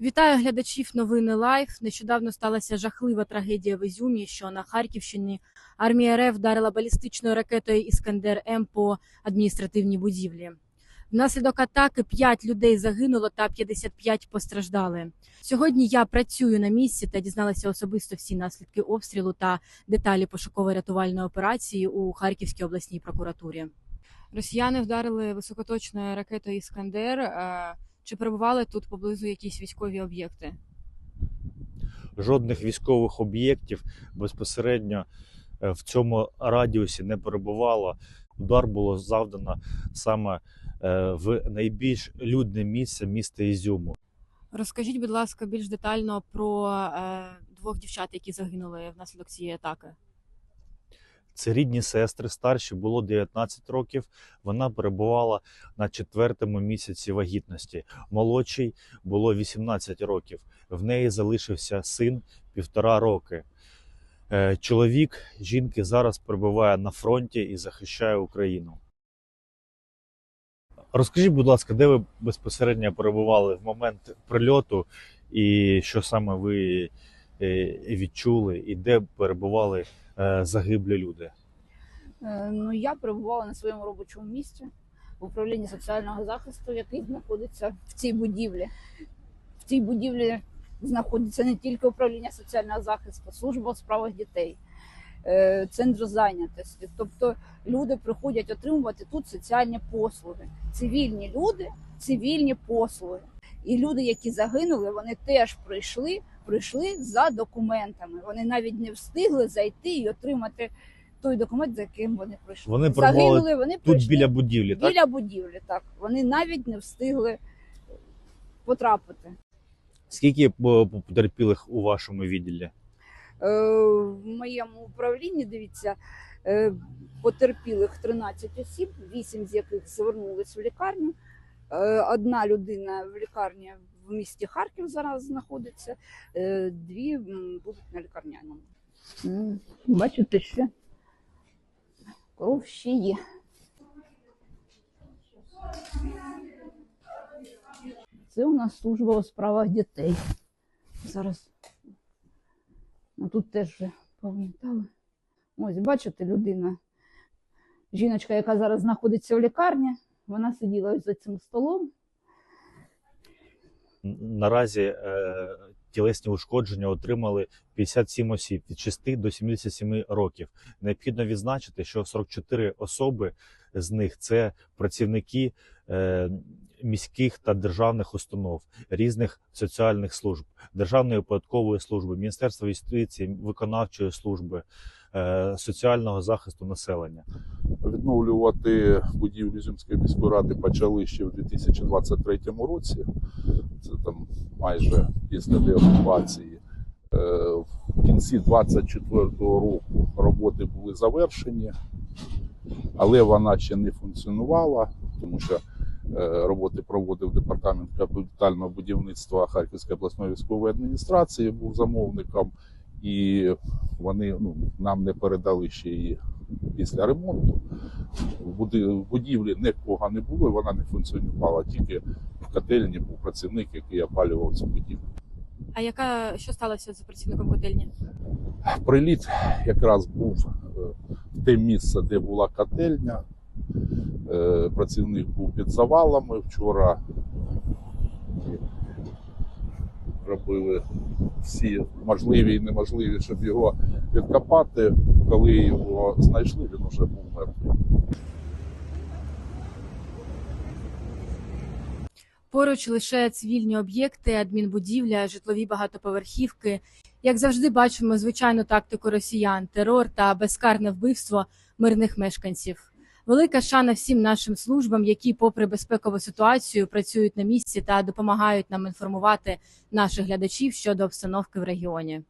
Вітаю глядачів новини Лайф. Нещодавно сталася жахлива трагедія в Ізюмі, що на Харківщині армія РФ вдарила балістичною ракетою Іскандер М по адміністративній будівлі. Внаслідок атаки 5 людей загинуло та 55 постраждали. Сьогодні я працюю на місці та дізналася особисто всі наслідки обстрілу та деталі пошуково-рятувальної операції у Харківській обласній прокуратурі. Росіяни вдарили високоточною ракетою Іскандер. Чи перебували тут поблизу якісь військові об'єкти? жодних військових об'єктів безпосередньо е, в цьому радіусі не перебувало. Удар було завдано саме е, в найбільш людне місце міста Ізюму. Розкажіть, будь ласка, більш детально про е, двох дівчат, які загинули внаслідок цієї атаки. Це рідні сестри, старші було 19 років. Вона перебувала на четвертому місяці вагітності. Молодшій було 18 років. В неї залишився син півтора роки. Е, Чоловік жінки зараз перебуває на фронті і захищає Україну. Розкажіть, будь ласка, де ви безпосередньо перебували в момент прильоту, і що саме ви е, відчули, і де перебували загиблі люди? Е, Ну, я перебувала на своєму робочому місці в управлінні соціального захисту, який знаходиться в цій будівлі. В цій будівлі знаходиться не тільки управління соціального захисту, служба у справах дітей, е, центр зайнятості. Тобто люди приходять отримувати тут соціальні послуги. Цивільні люди, цивільні послуги. І люди, які загинули, вони теж прийшли, прийшли за документами. Вони навіть не встигли зайти і отримати той документ, за яким вони прийшли. Вони Загинули, вони Тут прийшли біля будівлі, так? біля будівлі. Так вони навіть не встигли потрапити. Скільки е, потерпілих у вашому відділі? Е, в моєму управлінні дивіться е, потерпілих 13 осіб, 8 з яких звернулись в лікарню. Одна людина в лікарні в місті Харків зараз знаходиться, е, дві будуть на лікарняному. Бачите, ще кров ще є. Це у нас служба у справах дітей. Зараз Ну, тут теж вже повмітали. Ось, бачите, людина, жіночка, яка зараз знаходиться в лікарні, вона сиділа ось за цим столом. Наразі е, тілесні ушкодження отримали 57 осіб від 6 до 77 років. Необхідно відзначити, що 44 особи з них це працівники е, міських та державних установ, різних соціальних служб, Державної податкової служби, Міністерства юстиції, виконавчої служби, е, соціального захисту населення. Відновлювати будівлю Ізюмської міської ради почали ще в 2023 році. Там майже після деокупації. Е, В кінці 2024 року роботи були завершені, але вона ще не функціонувала, тому що е, роботи проводив департамент капітального будівництва Харківської обласної військової адміністрації, був замовником, і вони ну, нам не передали ще її після ремонту. В будівлі нікого не було, і вона не функціонувала. Тільки в котельні був працівник, який опалював цю будівлю. А яка що сталося з працівником котельні? Приліт якраз був е, в те місце, де була котельня. Е, Працівник був під завалами. Вчора робили всі можливі і неможливі, щоб його відкопати. Коли його знайшли, він вже був мертвий. Поруч лише цивільні об'єкти, адмінбудівля, житлові багатоповерхівки. Як завжди, бачимо звичайну тактику росіян, терор та безкарне вбивство мирних мешканців. Велика шана всім нашим службам, які, попри безпекову ситуацію, працюють на місці та допомагають нам інформувати наших глядачів щодо обстановки в регіоні.